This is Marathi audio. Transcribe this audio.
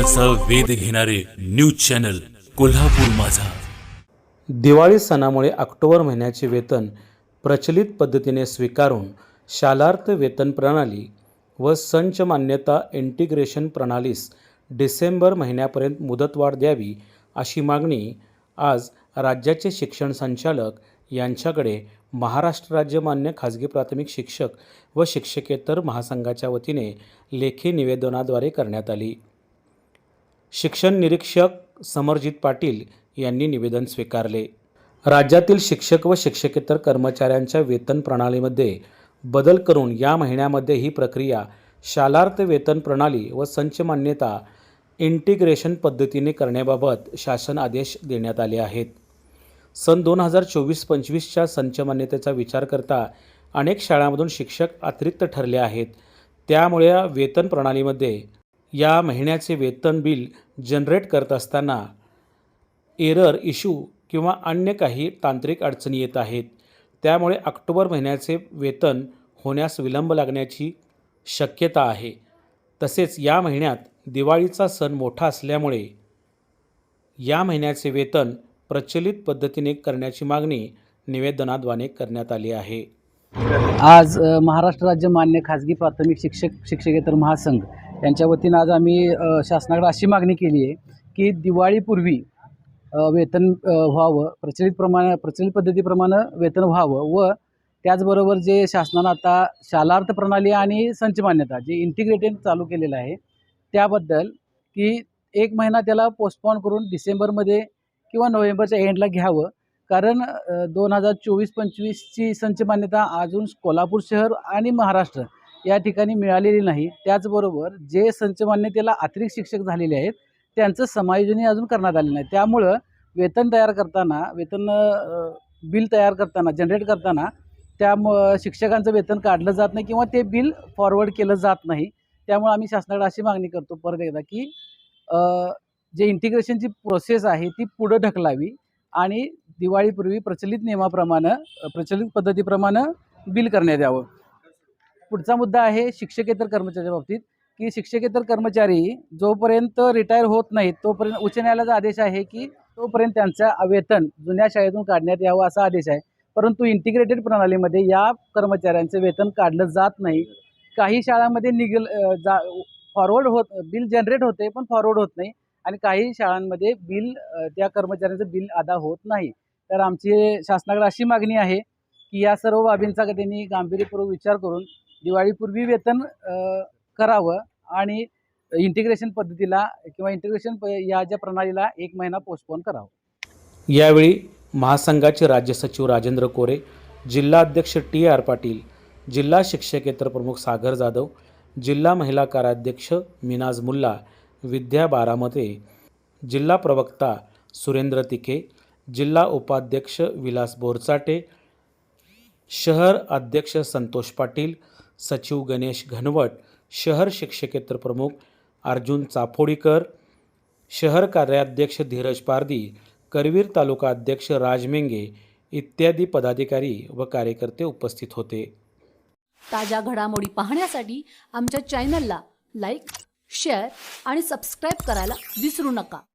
विज्ञानाचा वेध घेणारे न्यूज चॅनल कोल्हापूर माझा. दिवाळी सणामुळे ऑक्टोबर महिन्याचे वेतन प्रचलित पद्धतीने स्वीकारून शालार्थ वेतन प्रणाली व संच मान्यता इंटिग्रेशन प्रणालीस डिसेंबर महिन्यापर्यंत मुदतवाढ द्यावी अशी मागणी आज राज्याचे शिक्षण संचालक यांच्याकडे महाराष्ट्र राज्य मान्य खाजगी प्राथमिक शिक्षक व शिक्षकेतर महासंघाच्या वतीने लेखी निवेदनाद्वारे करण्यात आली. शिक्षण निरीक्षक समरजित पाटील यांनी निवेदन स्वीकारले. राज्यातील शिक्षक व शिक्षकेतर कर्मचाऱ्यांच्या वेतन प्रणालीमध्ये बदल करून या महिन्यामध्ये ही प्रक्रिया शालार्थ वेतन प्रणाली व संच मान्यता इंटिग्रेशन पद्धतीने करण्याबाबत शासन आदेश देण्यात आले आहेत. सन दोन हजार चोवीस पंचवीसच्या संच मान्यतेचा विचार करता अनेक शाळांमधून शिक्षक अतिरिक्त ठरले आहेत. त्यामुळे वेतन प्रणालीमध्ये या महिन्याचे वेतन बिल जनरेट करत असताना एरर इश्यू किंवा अन्य काही तांत्रिक अडचणी येत आहेत. त्यामुळे ऑक्टोबर महिन्याचे वेतन होण्यास विलंब लागण्याची शक्यता आहे. तसेच या महिन्यात दिवाळीचा सण मोठा असल्यामुळे या महिन्याचे वेतन प्रचलित पद्धतीने करण्याची मागणी निवेदनाद्वारे करण्यात आली आहे. आज महाराष्ट्र राज्य मान्य खाजगी प्राथमिक शिक्षक शिक्षकेतर महासंघ यांच्या वतीनं आज आम्ही शासनाकडे अशी मागणी केली आहे की दिवाळीपूर्वी वेतन व्हावं प्रचलित प्रमाणे प्रचलित पद्धतीप्रमाणे वेतन व्हावं व त्याचबरोबर जे शासनानं आता शालार्थ प्रणाली आणि संच मान्यता जे इंटिग्रेटेड चालू केलेलं आहे त्याबद्दल की एक महिना त्याला पोस्टपॉन करून डिसेंबरमध्ये किंवा नोव्हेंबरच्या एंडला घ्यावं. कारण दोन हजार चोवीस पंचवीसची संच मान्यता अजून कोल्हापूर शहर आणि महाराष्ट्र या ठिकाणी मिळालेली नाही. त्याचबरोबर जे संचमान्यतेला अतिरिक्त शिक्षक झालेले आहेत त्यांचं समायोजनही अजून करण्यात आलेलं नाही. त्यामुळं वेतन तयार करताना वेतन बिल तयार करताना जनरेट करताना त्या शिक्षकांचं वेतन काढलं जात नाही किंवा ते बिल फॉरवर्ड केलं जात नाही. त्यामुळे आम्ही शासनाकडे अशी मागणी करतो परत एकदा की जे इंटिग्रेशनची प्रोसेस आहे ती पुढं ढकलावी आणि दिवाळीपूर्वी प्रचलित नियमाप्रमाणे प्रचलित पद्धतीप्रमाणे बिल करण्यात यावं. पुढचा मुद्दा आहे शिक्षकेतर कर्मचाऱ्याच्या बाबतीत की शिक्षकेतर कर्मचारी जोपर्यंत रिटायर होत नाहीत तोपर्यंत उच्च न्यायालयाचा आदेश आहे की तोपर्यंत त्यांचं वेतन जुन्या शाळेतून काढण्यात यावं असा आदेश आहे. परंतु इंटिग्रेटेड प्रणालीमध्ये या कर्मचाऱ्यांचं वेतन काढलं जात नाही. काही शाळांमध्ये निगल जा फॉरवर्ड होत बिल जनरेट होते पण फॉरवर्ड होत नाही. आणि काही शाळांमध्ये बिल त्या कर्मचाऱ्यांचं बिल अदा होत नाही. तर आमची शासनाकडे अशी मागणी आहे की या सर्व बाबींचा त्यांनी गांभीर्यपूर्वक विचार करून दिवाळीपूर्वी वेतन करावं आणि इंटिग्रेशन पद्धतीला किंवा इंटिग्रेशन प या ज्या प्रणालीला एक महिना पोस्टपोन करावं. यावेळी महासंघाचे राज्य सचिव राजेंद्र कोरे जिल्हा अध्यक्ष टी आर पाटील जिल्हा शिक्षकेतर प्रमुख सागर जाधव जिल्हा महिला कार्याध्यक्ष मिनाज मुल्ला विद्या बारामते जिल्हा प्रवक्ता सुरेंद्र तिके जिल्हा उपाध्यक्ष विलास बोरचाटे शहर अध्यक्ष संतोष पाटील सचिव गणेश घनवट शहर शिक्षकेतर प्रमुख अर्जुन चाफोडीकर शहर कार्याध्यक्ष धीरज पारदी करवीर तालुका अध्यक्ष राज मेंगे इत्यादी पदाधिकारी व कार्यकर्ते उपस्थित होते. ताज्या घडामोडी पाहण्यासाठी आमच्या चॅनलला लाईक शेअर आणि सबस्क्राईब करायला विसरू नका.